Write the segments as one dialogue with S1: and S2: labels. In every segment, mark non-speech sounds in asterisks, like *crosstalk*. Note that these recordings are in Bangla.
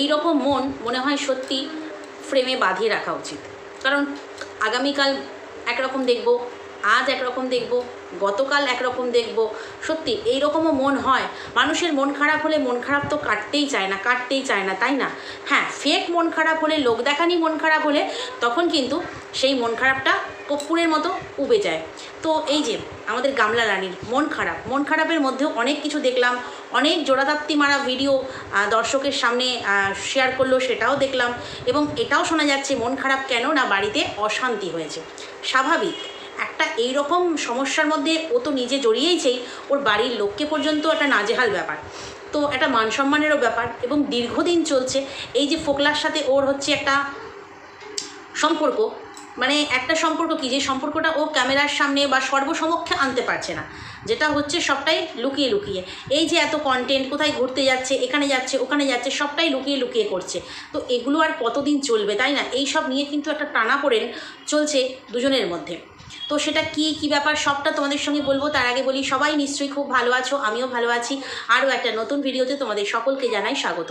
S1: এই রকম মন মনে হয় সত্যি ফ্রেমে বাঁধিয়ে রাখা উচিত। কারণ আগামীকাল একরকম দেখব আজ একরকম দেখব, গতকাল একরকম দেখব। সত্যি এই রকমও মন হয়। মানুষের মন খারাপ হলে মন খারাপ তো কাটতেই চায় না, কাটতেই চায় না, তাই না? হ্যাঁ ফেক মন খারাপ হলে, লোক দেখানি মন খারাপ হলে, তখন কিন্তু সেই মন খারাপটা কর্পূরের মতো উবে যায়। তো এই যে, আমাদের গামলা রানীর মন খারাপ, মন খারাপের মধ্যেও অনেক কিছু দেখলাম, অনেক জোড়াতাপ্তি মারা ভিডিও দর্শকের সামনে শেয়ার করল, সেটাও দেখলাম। এবং এটাও শোনা যাচ্ছে মন খারাপ কেন না বাড়িতে অশান্তি হয়েছে। স্বাভাবিক। একটা এইরকম সমস্যার মধ্যে ও তো নিজে জড়িয়েইছেই, ওর বাড়ির লোককে পর্যন্ত একটা নাজেহাল ব্যাপার। তো একটা মান সম্মানেরও ব্যাপার এবং দীর্ঘদিন চলছে, এই যে ফোকলার সাথে ওর হচ্ছে একটা সম্পর্ক মানে একটা সম্পর্ক কি? যে সম্পর্কটা ও ক্যামেরার সামনে বা সর্বসমক্ষে আনতে পারছে না। যেটা হচ্ছে সবটাই লুকিয়ে লুকিয়ে। এই যে এত কন্টেন্ট কোথায় ঘুরতে যাচ্ছে, এখানে যাচ্ছে, ওখানে যাচ্ছে, সবটাই লুকিয়ে লুকিয়ে করছে। তো এগুলো আর কতদিন চলবে, তাই না? এই সব নিয়ে কিন্তু একটা টানা পড়েন চলছে দুজনের মধ্যে। তো সেটা কি কি ব্যাপার, সবটা তোমাদের সঙ্গে বলব, তার আগে বলি, সবাই নিশ্চয়ই খুব ভালো আছো, আমিও ভালো আছি। আরও একটা নতুন ভিডিওতে তোমাদের সকলকে জানাই স্বাগত।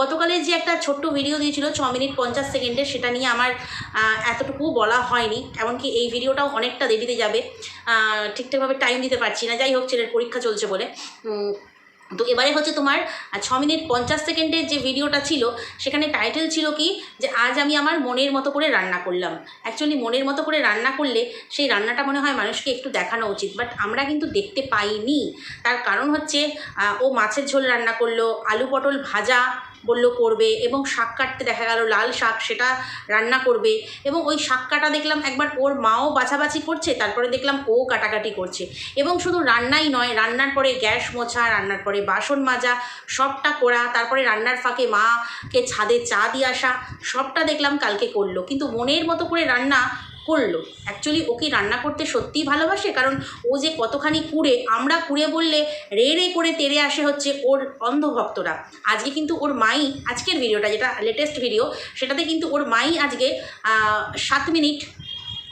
S1: গতকালের যে একটা ছোট্ট ভিডিও দিয়েছিল, ছ মিনিট পঞ্চাশ সেকেন্ডের, সেটা নিয়ে আমার এতটুকু বলা হয়নি। এমনকি এই ভিডিওটাও অনেকটা দেরিতে যাবে। ঠিকঠাকভাবে টাইম দিতে পারছি না, যাই হোক, ছেলের পরীক্ষা চলছে বলে। তো এবারে হচ্ছে তোমার ছ মিনিট পঞ্চাশ সেকেন্ডের যে ভিডিওটা ছিল, সেখানে টাইটেল ছিল কি? যে আজ আমি আমার মনের মতো করে রান্না করলাম। অ্যাকচুয়ালি মনের মতো করে রান্না করলে সেই রান্নাটা মনে হয় মানুষকে একটু দেখানো উচিত বাট আমরা কিন্তু দেখতে পাইনি। তার কারণ হচ্ছে ও মাছের ঝোল রান্না করল, আলু পটল ভাজা বলল, করবে। এবং শাক কাটতে দেখা গেল, লাল শাক সেটা রান্না করবে। এবং ওই শাক কাটা দেখলাম, একবার ওর মাও বাছাবাছি করছে, তারপরে দেখলাম ও কাটাকাটি করছে। এবং শুধু রান্নাই নয়, রান্নার পরে গ্যাস মোছা, রান্নার পরে বাসন মাজা, সবটা করা, তারপরে রান্নার ফাঁকে মাকে ছাদে চা দিয়ে আসা, সবটা দেখলাম কালকে করল। কিন্তু মনের মতো করে রান্না করল। অ্যাকচুয়ালি ও কি রান্না করতে সত্যিই ভালোবাসে? কারণ ও যে কতখানি কুড়ে, আমরা কুড়ে বললে রে রে করে তেরে আসে হচ্ছে ওর অন্ধভক্তরা। আজকে কিন্তু ওর মাই, আজকের ভিডিওটা যেটা লেটেস্ট ভিডিও সেটাতে কিন্তু ওর মাই আজকে সাত মিনিট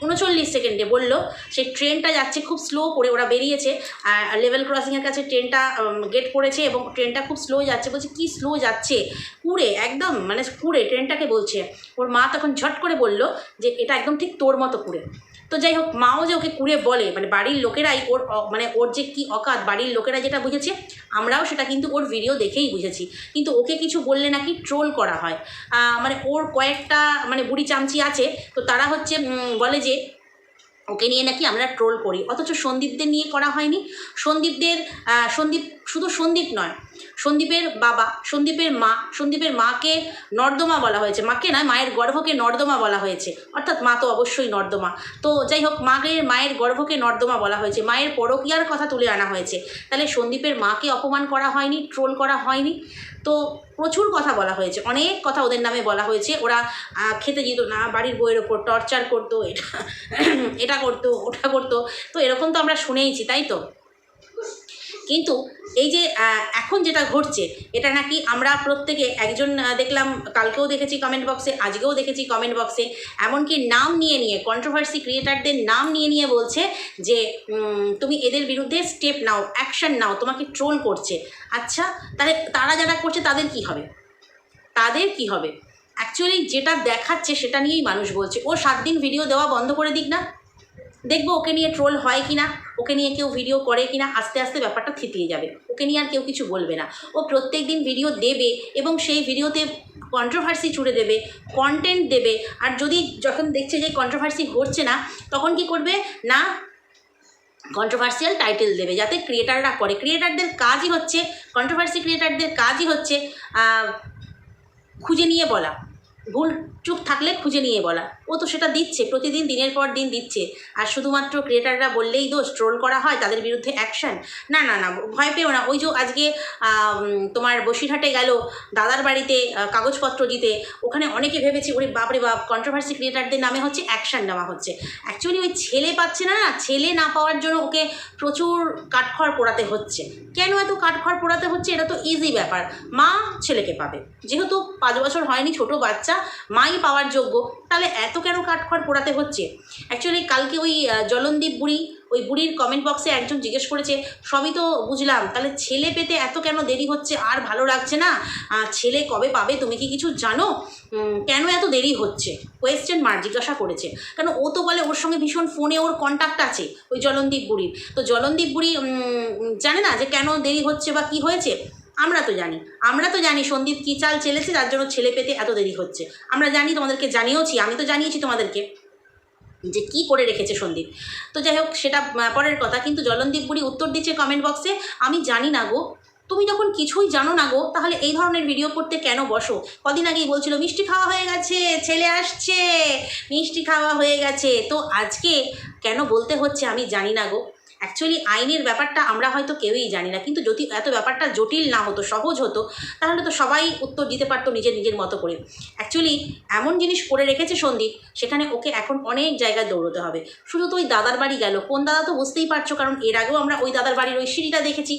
S1: উনচল্লিশ সেকেন্ডে বলল, সেই ট্রেনটা যাচ্ছে খুব স্লো করে, ওরা বেরিয়েছে লেভেল ক্রসিংয়ের কাছে ট্রেনটা গেট করেছে এবং ট্রেনটা খুব স্লো যাচ্ছে, বলছে কি স্লো যাচ্ছে? কুড়ে একদম মানে কুড়ে ট্রেনটাকে বলছে। ওর মা তখন ঝট করে বলল যে, এটা একদম ঠিক তোর মতো কুড়ে তো যাই হোক, মাও যে ওকে কুড়ে বলে মানে বাড়ির লোকেরাই ওর মানে ওর যে কী অকাত, বাড়ির লোকেরা যেটা বুঝেছে, আমরাও সেটা কিন্তু ওর ভিডিও দেখেই বুঝেছি। কিন্তু ওকে কিছু বললে নাকি ট্রোল করা হয়। মানে ওর কয়েকটা মানে বুড়ি চামচি আছে, তো তারা হচ্ছে বলে যে, ওকে নিয়ে নাকি আমরা ট্রোল করি। অথচ সন্দীপদের নিয়ে করা হয়নি। সন্দীপদের সন্দীপ শুধু সন্দীপ নয় সন্দীপের বাবা, সন্দীপের মা, সন্দীপের মাকে নর্দমা বলা হয়েছে। মাকে নয়, মায়ের গর্ভকে নর্দমা বলা হয়েছে। অর্থাৎ মা তো অবশ্যই নর্দমা। তো যাই হোক, মাকে, মায়ের গর্ভকে নর্দমা বলা হয়েছে। মায়ের পরকিয়ার কথা তুলে আনা হয়েছে। তাহলে সন্দীপের মাকে অপমান করা হয়নি ট্রোল করা হয়নি। তো প্রচুর কথা বলা হয়েছে। অনেক কথা ওদের নামে বলা হয়েছে। ওরা খেতে যেত না, বাড়ির বইয়ের ওপর টর্চার করতো, এটা *clears throat* এটা করতো, ওটা করতো। তো এরকম তো আমরা শুনেইছি, তাই তো? কিন্তু এই যে এখন যেটা ঘটছে, এটা নাকি আমরা প্রত্যেকে একজন দেখলাম, কালকেও দেখেছি কমেন্ট বক্সে আজকেও দেখেছি কমেন্ট বক্সে এমনকি নাম নিয়ে নিয়ে কন্ট্রোভার্সি ক্রিয়েটারদের নাম নিয়ে নিয়ে বলছে যে তুমি এদের বিরুদ্ধে স্টেপ নাও অ্যাকশন নাও, তোমাকে ট্রোল করছে। আচ্ছা তাহলে তারা যারা করছে, তাদের কি হবে? তাদের কি হবে? অ্যাকচুয়ালি যেটা দেখাচ্ছে, সেটা নিয়েই মানুষ বলছে। ও সাত দিন ভিডিও দেওয়া বন্ধ করে দিক না। দেখব ওকে নিয়ে ট্রোল হয় কি না ওকে নিয়ে কেউ ভিডিও করে কিনা আস্তে আস্তে ব্যাপারটা থিতিয়ে যাবে। ওকে নিয়ে আর কেউ কিছু বলবে না। ও প্রত্যেক দিন ভিডিও দেবে এবং সেই ভিডিওতে কন্ট্রোভার্সি ছুড়ে দেবে কন্টেন্ট দেবে। আর যদি যখন দেখছে যে কন্ট্রোভার্সি ঘটছে না, তখন কি করবে? না কন্ট্রোভার্সিয়াল টাইটেল দেবে। যাতে ক্রিয়েটাররা করে। ক্রিয়েটারদের কাজই হচ্ছে কন্ট্রোভার্সি ক্রিয়েটারদের কাজই হচ্ছে খুঁজে নিয়ে বলা। ভুল চুপ থাকলে খুঁজে নিয়ে বলা। ও তো সেটা দিচ্ছে, প্রতিদিন, দিনের পর দিন দিচ্ছে। আর শুধুমাত্র ক্রিয়েটাররা বললেই দোষ ট্রোল করা হয় তাদের বিরুদ্ধে অ্যাকশন না না না, ভয় পেও না। ওই যে আজকে তোমার বসিরহাটে গেল দাদার বাড়িতে কাগজপত্র দিতে। ওখানে অনেকে ভেবেছে, ওরে বাপরে বাপ কন্ট্রোভার্সি ক্রিয়েটারদের নামে হচ্ছে অ্যাকশন নেওয়া হচ্ছে। অ্যাকচুয়ালি ওই ছেলে পাচ্ছে না না, ছেলে না পাওয়ার জন্য ওকে প্রচুর কাঠখড় পোড়াতে হচ্ছে। কেন এত কাঠখড় পোড়াতে হচ্ছে? এটা তো ইজি ব্যাপার। মা ছেলেকে পাবে। যেহেতু পাঁচ বছর হয়নি, ছোট বাচ্চা মাই পাওয়ার যোগ্য। তাহলে এত কেন কাঠখড় পোড়াতে হচ্ছে? অ্যাকচুয়ালি কালকে ওই জলনদীপ বুড়ি, ওই বুড়ির কমেন্ট বক্সে একজন জিজ্ঞেস করেছে, সবই তো বুঝলাম, তাহলে ছেলে পেতে এত কেন দেরি হচ্ছে? আর ভালো লাগছে না? ছেলে কবে পাবে? তুমি কি কিছু জানো? কেন এত দেরি হচ্ছে? কোয়েশ্চেন মার্ক জিজ্ঞাসা করেছে। কেন ও তো বলে ওর সঙ্গে ভীষণ ফোনে ওর কন্ট্যাক্ট আছে, ওই জলনদীপ বুড়ির। তো জলনদীপ বুড়ি জানে না যে কেন দেরি হচ্ছে বা কি হয়েছে? আমরা তো জানি, আমরা তো জানি সন্দীপ কী চাল চেলেছে যার জন্য ছেলে পেতে এত দেরি হচ্ছে। আমরা জানি তোমাদেরকে জানিয়েওছি আমি তো জানিয়েছি তোমাদেরকে যে কি করে রেখেছে সন্দীপ। তো যাই হোক, সেটা পরের কথা, কিন্তু জলনদীপ বুড়ি উত্তর দিচ্ছে কমেন্ট বক্সে আমি জানি না গো, তুমি যখন কিছুই জানো না গো, তাহলে এই ধরনের ভিডিও করতে কেন বসো? কদিন আগেই বলছিল, মিষ্টি খাওয়া হয়ে গেছে, ছেলে আসছে, মিষ্টি খাওয়া হয়ে গেছে। তো আজকে কেন বলতে হচ্ছে আমি জানি না গো। অ্যাকচুয়ালি আইনের ব্যাপারটা আমরা হয়তো কেউই জানি না। কিন্তু যদি এত ব্যাপারটা জটিল না হতো সহজ হতো তাহলে তো সবাই উত্তর দিতে পারতো নিজের নিজের মতো করে। অ্যাকচুয়ালি এমন জিনিস করে রেখেছে সন্দীপ সেখানে ওকে এখন অনেক জায়গায় দৌড়তে হবে। শুধু তো ওই দাদার বাড়ি গেল। কোন দাদা তো বুঝতেই পারছ কারণ এর আগেও আমরা ওই দাদার বাড়ির ওই সিঁড়িটা দেখেছি।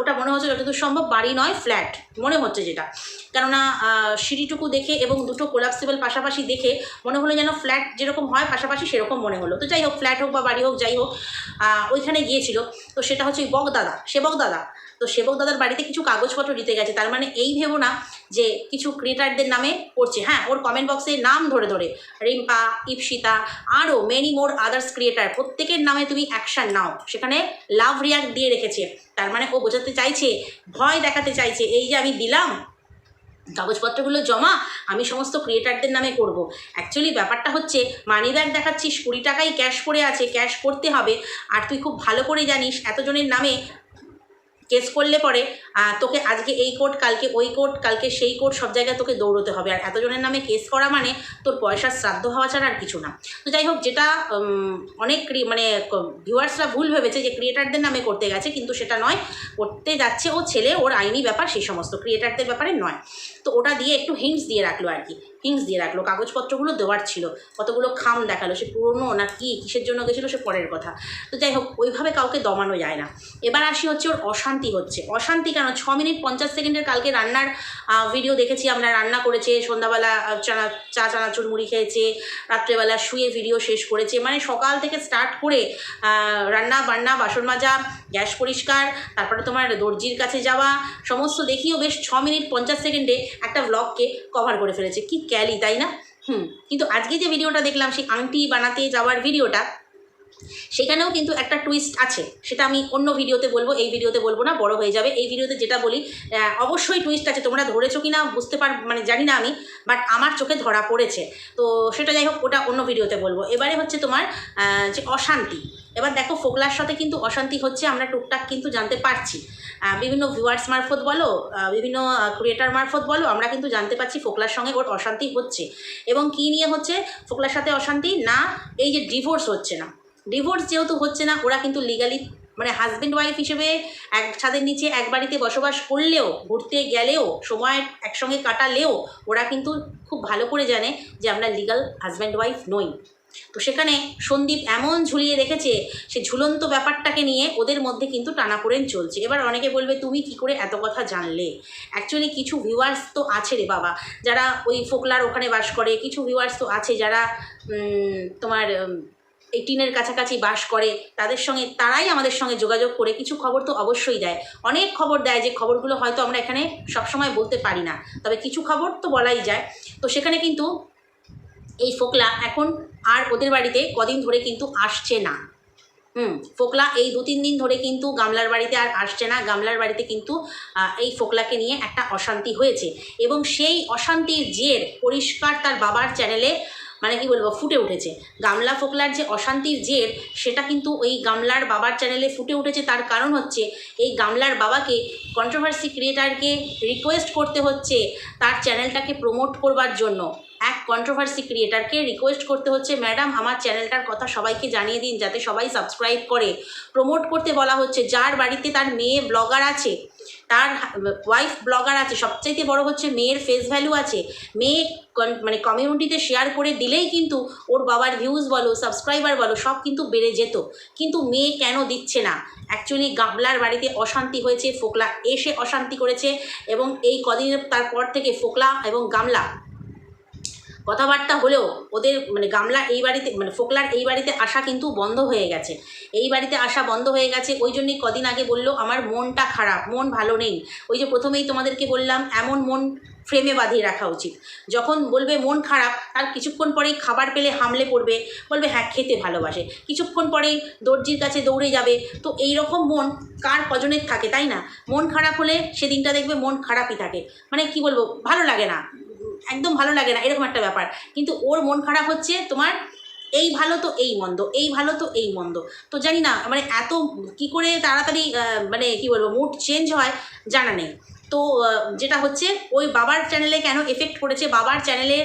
S1: ওটা মনে হচ্ছে যতদূর সম্ভব বাড়ি নয় ফ্ল্যাট। মনে হচ্ছে যেটা। কেননা সিঁড়িটুকু দেখে এবং দুটো কোলাপসিবল পাশাপাশি দেখে মনে হলো যেন ফ্ল্যাট যেরকম হয় পাশাপাশি সেরকম মনে হলো। তো যাই হোক ফ্ল্যাট হোক বা বাড়ি হোক যাই হোক আহ, ওইখানে গিয়েছিল, তো সেটা হচ্ছে ওই বকদাদা সেবক দাদা। তো সেবক দাদার বাড়িতে কিছু কাগজপত্র দিতে গেছে, তার মানে এই ভেবো না যে কিছু ক্রিয়েটারদের নামে পড়ছে। হ্যাঁ ওর কমেন্ট বক্সে নাম ধরে ধরে, রিম্পা ইপসিতা আরও মেনি মোর আদার্স ক্রিয়েটার প্রত্যেকের নামে তুমি অ্যাকশান নাও। সেখানে লাভ রিয়াক্ট দিয়ে রেখেছে। তার মানে ও বোঝাতে চাইছে, ভয় দেখাতে চাইছে, এই যে আমি দিলাম কাগজপত্রগুলো জমা আমি সমস্ত ক্রিয়েটারদের নামে করব। অ্যাকচুয়ালি ব্যাপারটা হচ্ছে মানি ব্যাগ দেখাচ্ছিস কুড়ি টাকাই ক্যাশ পড়ে আছে ক্যাশ করতে হবে। আর তুই খুব ভালো করে জানিস, এতজনের নামে কেস করলে পরে তোকে আজকে এই কোর্ট, কালকে ওই কোর্ট, কালকে সেই কোর্ট, সব জায়গায় তোকে দৌড়তে হবে। আর এতজনের নামে কেস করা মানে তোর পয়সার শ্রাদ্ধ হওয়া ছাড়া আর কিছু না। তো যাই হোক, যেটা অনেক মানে ভিউয়ার্সরা ভুল ভেবেছে যে ক্রিয়েটারদের নামে করতে গেছে, কিন্তু সেটা নয়। করতে যাচ্ছে ও ছেলে, ওর আইনি ব্যাপার সেই সমস্ত ক্রিয়েটারদের ব্যাপারে নয়। তো ওটা দিয়ে একটু হিংস দিয়ে রাখল আর কি। হিংস দিয়ে রাখল। কাগজপত্রগুলো দেওয়ার ছিল। কতগুলো খাম দেখাল, সে পুরনো না কি, কিসের জন্য গেছিল সে পরের কথা। তো যাই হোক, ওইভাবে কাউকে দমানো যায় না। এবার আসি হচ্ছে ওর অশান্তি হচ্ছে। অশান্তি কেন? ছ মিনিট পঞ্চাশ সেকেন্ডের কালকে রান্নার ভিডিও দেখেছি আমরা। রান্না করেছে, সন্ধ্যাবেলা চানা, চা, চানাচুর, মুড়ি খেয়েছে। রাত্রেবেলা শুয়ে ভিডিও শেষ করেছে। মানে সকাল থেকে স্টার্ট করে রান্না বান্না, বাসন মাজা, গ্যাস পরিষ্কার, তারপরে তোমার দর্জির কাছে যাওয়া, সমস্ত দেখিও বেশ ছ মিনিট পঞ্চাশ সেকেন্ডে একটা ব্লগকে কভার করে ফেলেছে। কি ক্যালি তাই না? হুম, কিন্তু আজকে যে ভিডিওটা দেখলাম, সেই আংটি বানাতে যাওয়ার ভিডিওটা সেখানেও কিন্তু একটা টুইস্ট আছে। সেটা আমি অন্য ভিডিওতে বলব, এই ভিডিওতে বলব না, বড় হয়ে যাবে। এই ভিডিওতে যেটা বলি অবশ্যই টুইস্ট আছে। তোমরা ধরেছো কি না বুঝতে পার মানে জানি না আমি বাট আমার চোখে ধরা পড়েছে। তো সেটা যাই হোক, ওটা অন্য ভিডিওতে বলব। এবারে হচ্ছে তোমার যে অশান্তি। এবার দেখো ফোকলার সাথে কিন্তু অশান্তি হচ্ছে, আমরা টুকটাক কিন্তু জানতে পারছি। বিভিন্ন ভিউয়ার্স মারফত বলো বিভিন্ন ক্রিয়েটার মারফত বলো, আমরা কিন্তু জানতে পারছি ফোকলার সঙ্গে ওর অশান্তি হচ্ছে। এবং কী নিয়ে হচ্ছে? ফোকলার সাথে অশান্তি? না, এই যে ডিভোর্স হচ্ছে না। ডিভোর্স যেহেতু হচ্ছে না, ওরা কিন্তু লিগালি মানে হাজব্যান্ড ওয়াইফ হিসেবে এক ছাদের নিচে এক বাড়িতে বসবাস করলেও, ঘুরতে গেলেও, সময় একসঙ্গে কাটালেও, ওরা কিন্তু খুব ভালো করে জানে যে আমরা লিগাল হাজব্যান্ড ওয়াইফ নই। তো সেখানে সন্দীপ এমন ঝুলিয়ে রেখেছে, সে ঝুলন্ত ব্যাপারটাকে নিয়ে ওদের মধ্যে কিন্তু টানাপোড়েন চলছে। এবার অনেকে বলবে, তুমি কি করে এত কথা জানলে? অ্যাকচুয়ালি কিছু ভিউয়ার্স তো আছে রে বাবা। যারা ওই ফোকলার ওখানে বাস করে, কিছু ভিউয়ার্স তো আছে যারা তোমার এইটিনের কাছাকাছি বাস করে, তাদের সঙ্গে, তারাই আমাদের সঙ্গে যোগাযোগ করে, কিছু খবর তো অবশ্যই দেয়। অনেক খবর দেয় যে খবরগুলো হয়তো আমরা এখানে সবসময় বলতে পারি না, তবে কিছু খবর তো বলাই যায়। তো সেখানে কিন্তু এই ফোকলা এখন আর ওদের বাড়িতে কদিন ধরে কিন্তু আসছে না। হুম, ফোকলা এই দু তিন দিন ধরে কিন্তু গামলার বাড়িতে আর আসছে না। গামলার বাড়িতে কিন্তু এই ফোকলাকে নিয়ে একটা অশান্তি হয়েছে এবং সেই অশান্তির জের পরিষ্কার তার বাবার চ্যানেলে মানে কি বলব, ফুটে উঠেছে। গামলা ফোকলার যে অশান্তির জের, সেটা কিন্তু ওই গামলার বাবার চ্যানেলে ফুটে উঠেছে। তার কারণ হচ্ছে, এই গামলার বাবাকে কন্ট্রোভার্সি ক্রিয়েটারকে রিকোয়েস্ট করতে হচ্ছে তার চ্যানেলটাকে প্রমোট করবার জন্য। এক কন্ট্রোভার্সি ক্রিয়েটারকে রিকোয়েস্ট করতে হচ্ছে ম্যাডাম আমার চ্যানেলটার কথা সবাইকে জানিয়ে দিন যাতে সবাই সাবস্ক্রাইব করে। প্রমোট করতে বলা হচ্ছে, যার বাড়িতে তার মেয়ে ব্লগার আছে, তার ওয়াইফ ব্লগার আছে, সবচাইতে বড় হচ্ছে মেয়ের ফেস ভ্যালু আছে, মেয়ে মানে কমিউনিটিতে শেয়ার করে দিলেই কিন্তু ওর বাবার ভিউজ বলো সাবস্ক্রাইবার বলো, সব কিন্তু বেড়ে যেত। কিন্তু মেয়ে কেন দিচ্ছে না? অ্যাকচুয়ালি গামলার বাড়িতে অশান্তি হয়েছে, ফোকলা এসে অশান্তি করেছে এবং এই কদিনের তারপর থেকে ফোকলা এবং গামলা কথাবার্তা হলেও ওদের মানে গামলা এই বাড়িতে মানে ফোকলার এই বাড়িতে আসা কিন্তু বন্ধ হয়ে গেছে। এই বাড়িতে আসা বন্ধ হয়ে গেছে। ওই জন্যই কদিন আগে বলল, আমার মনটা খারাপ, মন ভালো নেই। ওই যে প্রথমেই তোমাদেরকে বললাম, এমন মন ফ্রেমে বাঁধিয়ে রাখা উচিত। যখন বলবে মন খারাপ আর কিছুক্ষণ পরেই খাবার পেলে হামলে পড়বে, বলবে হ্যাঁ খেতে ভালোবাসে। কিছুক্ষণ পরেই দর্জির কাছে দৌড়ে যাবে। তো এই রকম মন কার কজনের থাকে, তাই না? মন খারাপ হলে সেদিনটা দেখবে মন খারাপই থাকে। মানে কি বলব, ভালো লাগে না। একদম ভালো লাগে না, এরকম একটা ব্যাপার। কিন্তু ওর মন খারাপ হচ্ছে তোমার, এই ভালো তো এই মন্দ, এই ভালো তো এই মন্দ। তো জানি না মানে এত কি করে তাড়াতাড়ি মানে কি বলব মুড চেঞ্জ হয়, জানা নেই। তো যেটা হচ্ছে ওই বাবার চ্যানেলে কেন এফেক্ট করেছে বাবার চ্যানেলে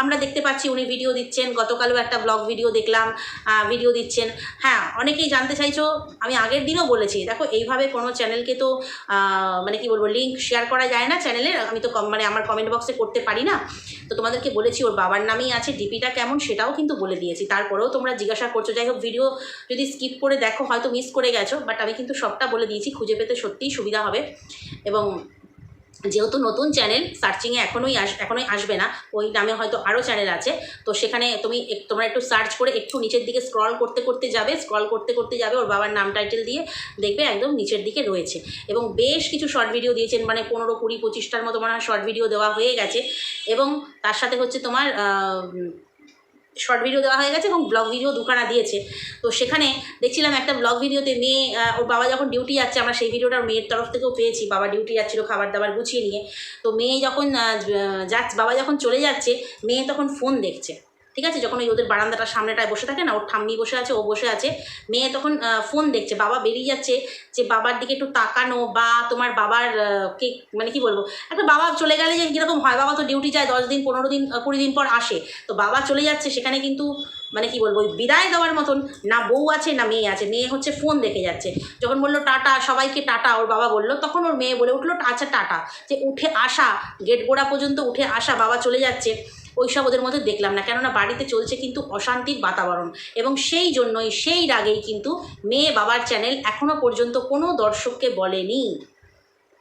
S1: আমরা দেখতে পাচ্ছি উনি ভিডিও দিচ্ছেন। গতকালও একটা ব্লগ ভিডিও দেখলাম ভিডিও দিচ্ছেন। হ্যাঁ অনেকেই জানতে চাইছো, আমি আগের দিনও বলেছি। দেখো, এইভাবে কোনো চ্যানেলকে তো মানে কি বলব লিঙ্ক শেয়ার করা যায় না চ্যানেলে আমি তো মানে আমার কমেন্ট বক্সে করতে পারি না। তো তোমাদেরকে বলেছি, ওর বাবার নামেই আছে ডিপিটা কেমন সেটাও কিন্তু বলে দিয়েছি। তারপরেও তোমরা জিজ্ঞাসা করছ। যাই হোক ভিডিও যদি স্কিপ করে দেখো, হয়তো মিস করে গেছো বাট আমি কিন্তু সবটা বলে দিয়েছি। খুঁজে পেতে সত্যিই সুবিধা হবে। এবং যেহেতু নতুন চ্যানেল সার্চিংয়ে এখনোই আস, এখনোই আসবে না, ওই নামে হয়তো আরও চ্যানেল আছে, তো সেখানে তুমি তোমরা একটু সার্চ করে একটু নিচের দিকে স্ক্রল করতে করতে যাবে স্ক্রল করতে করতে যাবে, ওর বাবার নাম টাইটেল দিয়ে দেখবে একদম নিচের দিকে রয়েছে। এবং বেশ কিছু শর্ট ভিডিও দিয়েছেন মানে পনেরো, কুড়ি, পঁচিশটার মতো মনে শর্ট ভিডিও দেওয়া হয়ে গেছে, এবং তার সাথে হচ্ছে তোমার শর্ট ভিডিও দেওয়া হয়ে গেছে এবং ব্লগ ভিডিও দুখানা দিয়েছে। তো সেখানে দেখছিলাম একটা ব্লগ ভিডিওতে মেয়ে ওর বাবা যখন ডিউটি যাচ্ছে, আমরা সেই ভিডিওটা মেয়ের তরফ থেকেও পেয়েছি। বাবা ডিউটি যাচ্ছিল খাবার দাবার গুছিয়ে নিয়ে। তো মেয়ে যখন যাচ্ছে বাবা যখন চলে যাচ্ছে, মেয়ে তখন ফোন দেখছে। ঠিক আছে? যখন ওই ওদের বারান্দাটার সামনেটায় বসে থাকে না, ওর ঠাম্মি বসে আছে, ও বসে আছে, মেয়ে তখন ফোন দেখছে, বাবা বেরিয়ে যাচ্ছে, যে বাবার দিকে একটু তাকানো বা তোমার বাবার কে মানে কি বলব? একটা বাবা চলে গেলে যে কীরকম হয়? বাবা তো ডিউটি যায় দশ দিন, পনেরো দিন কুড়ি দিন পর আসে। তো বাবা চলে যাচ্ছে, সেখানে কিন্তু মানে কি বলব বিদায় দেওয়ার মতন, না বউ আছে, না মেয়ে আছে। মেয়ে হচ্ছে ফোন দেখে যাচ্ছে। যখন বলল টাটা, সবাইকে টাটা, ওর বাবা বলল, তখন ওর মেয়ে বলে উঠল আচ্ছা টাটা। যে উঠে আসা গেট গোড়া পর্যন্ত উঠে আসা, বাবা চলে যাচ্ছে। ওইসব ওদের মধ্যে দেখলাম না। কেননা বাড়িতে চলছে কিন্তু অশান্তির বাতাবরণ। এবং সেই জন্যই, সেই রাগেই কিন্তু মেয়ে বাবার চ্যানেল এখনও পর্যন্ত কোনো দর্শককে বলেনি।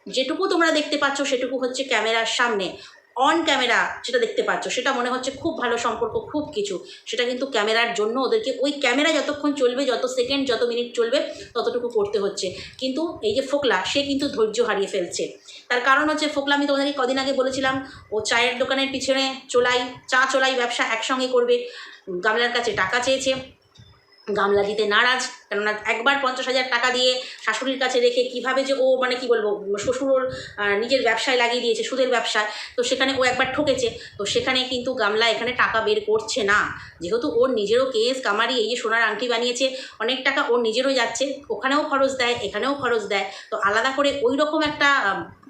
S1: যেটুকু তোমরা দেখতে পাচ্ছ, সেটুকু হচ্ছে ক্যামেরার সামনে। অন ক্যামেরা যেটা দেখতে পাচ্ছ, সেটা মনে হচ্ছে খুব ভালো সম্পর্ক, খুব কিছু। সেটা কিন্তু ক্যামেরার জন্য ওদেরকে, ওই ক্যামেরা যতক্ষণ চলবে, যত সেকেন্ড যত মিনিট চলবে, ততটুকু করতে হচ্ছে। কিন্তু এই যে ফোকলা, সে কিন্তু ধৈর্য হারিয়ে ফেলছে। তার কারণ হচ্ছে, ফোকলা, আমি তোমাদেরকে কদিন আগে বলেছিলাম, ও চায়ের দোকানের পিছনে চোলাই, চা চোলাই ব্যবসা একসঙ্গে করবে। গামলার কাছে টাকা চেয়েছে। গামলা দিতে নারাজ। কেননা একবার পঞ্চাশ হাজার টাকা দিয়ে শাশুড়ির কাছে রেখে কীভাবে যে ও মানে কি বলব, শ্বশুর ওর নিজের ব্যবসায় লাগিয়ে দিয়েছে, সুদের ব্যবসায়, তো সেখানে ও একবার ঠকেছে। তো সেখানে কিন্তু গামলা এখানে টাকা বের করছে না। যেহেতু ওর নিজেরও কেস, কামারি, এই যে সোনার আংটি বানিয়েছে, অনেক টাকা ওর নিজেরও যাচ্ছে, ওখানেও খরচ দেয়, এখানেও খরচ দেয়। তো আলাদা করে ওই রকম একটা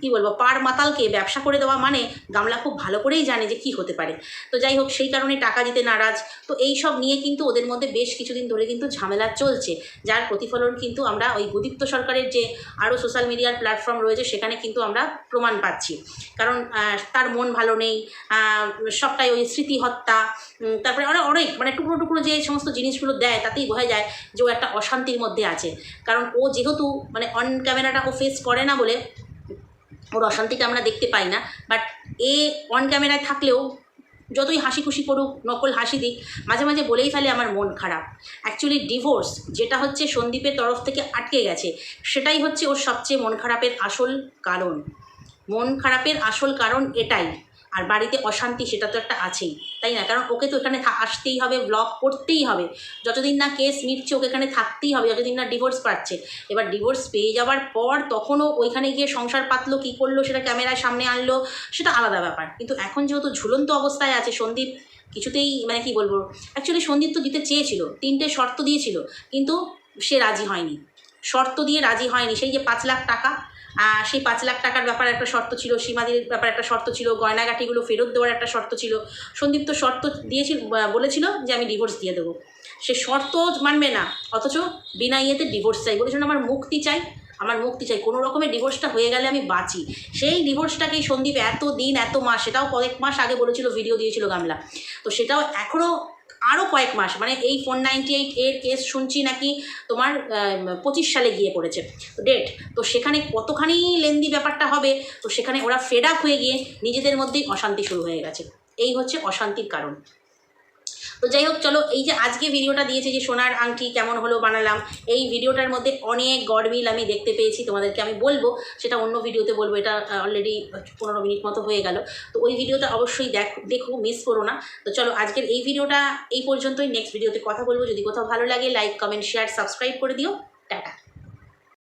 S1: কি বলব পার মাতালকে ব্যবসা করে দেওয়া মানে গামলা খুব ভালো করেই জানে যে কি হতে পারে। তো যাই হোক, সেই কারণে টাকা দিতে নারাজ। তো এই সব নিয়ে কিন্তু ওদের মধ্যে বেশ কিছুদিন ধরে কিন্তু ঝামেলা চলছে। যার প্রতিফলন কিন্তু আমরা ওই বুদীপ্ত সরকারের যে আরও সোশ্যাল মিডিয়ার প্ল্যাটফর্ম রয়েছে, সেখানে কিন্তু আমরা প্রমাণ পাচ্ছি। কারণ তার মন ভালো নেই সবটাই ওই স্মৃতি হত্যা তারপরে অনেক অনেক মানে টুকরো টুকরো যে সমস্ত জিনিসগুলো দেয়, তাতেই বোঝা যায় যে ও একটা অশান্তির মধ্যে আছে। কারণ ও যেহেতু মানে অন ক্যামেরাটা ও ফেস করে না বলে, ওর অশান্তিটা আমরা দেখতে পাই না। বাট এ অন ক্যামেরায় থাকলেও যতই হাসি খুশি করুক, নকল হাসি দিক, মাঝে মাঝে বলেই ফেলে আমার মন খারাপ। অ্যাকচুয়ালি ডিভোর্স যেটা হচ্ছে সন্দীপের তরফ থেকে আটকে গেছে, সেটাই হচ্ছে ওর সবচেয়ে মন খারাপের আসল কারণ। মন খারাপের আসল কারণ এটাই। আর বাড়িতে অশান্তি সেটা তো একটা আছেই, তাই না? কারণ ওকে তো এখানে আসতেই হবে ব্লগ করতেই হবে। যতদিন না কেস মিটছে, ওকে এখানে থাকতেই হবে, যতদিন না ডিভোর্স পাচ্ছে। এবার ডিভোর্স পেয়ে যাওয়ার পর তখনও ওইখানে গিয়ে সংসার পাতলো, কী করল, সেটা ক্যামেরার সামনে আনলো, সেটা আলাদা ব্যাপার। কিন্তু এখন যেহেতু ঝুলন্ত অবস্থায় আছে, সন্দীপ কিছুতেই মানে কি বলব অ্যাকচুয়ালি সন্দীপ তো দিতে চেয়েছিল, তিনটে শর্ত দিয়েছিল, কিন্তু সে রাজি হয়নি। শর্ত দিয়ে রাজি হয়নি, সেই যে পাঁচ লাখ টাকা সেই পাঁচ লাখ টাকার ব্যাপারে একটা শর্ত ছিল, সীমাদির ব্যাপারে একটা শর্ত ছিল গয়নাগাটিগুলো ফেরত দেওয়ার একটা শর্ত ছিল। সন্দীপ তো শর্ত দিয়েছিল বলেছিল যে আমি ডিভোর্স দিয়ে দেবো। সে শর্ত মানবে না, অথচ বিনা ইয়েতে ডিভোর্স চাই বলেছিল আমার মুক্তি চাই। আমার মুক্তি চাই। কোনো রকমের ডিভোর্সটা হয়ে গেলে আমি বাঁচি। সেই ডিভোর্সটাকেই সন্দীপ এত দিন এত মাস, সেটাও কয়েক মাস আগে বলেছিল ভিডিও দিয়েছিল গামলা। তো সেটাও এখনও আরও কয়েক মাস মানে এই ফোর নাইনটি এইট এর কেস শুনছি নাকি তোমার পঁচিশ সালে গিয়ে পড়েছে। ডেট তো সেখানে কতখানি লেন্দি ব্যাপারটা হবে? তো সেখানে ওরা ফেড আপ হয়ে গিয়ে নিজেদের মধ্যেই অশান্তি শুরু হয়ে গেছে। এই হচ্ছে অশান্তির কারণ। তো যাই হোক, চলো এই যে আজকে ভিডিওটা দিয়েছে যে সোনার আংটি কেমন হলো বানালাম, এই ভিডিওটার মধ্যে অনেক গড়মিল আমি দেখতে পেয়েছি, তোমাদেরকে আমি বলব, সেটা অন্য ভিডিওতে বলব, এটা অলরেডি পনেরো মিনিট মতো হয়ে গেল। তো ওই ভিডিওটা অবশ্যই দেখ, দেখো মিস করো না। তো চলো আজকের এই ভিডিওটা এই পর্যন্তই নেক্সট ভিডিওতে কথা বলব। যদি কোথাও ভালো লাগে লাইক কমেন্ট শেয়ার সাবস্ক্রাইব করে দিও।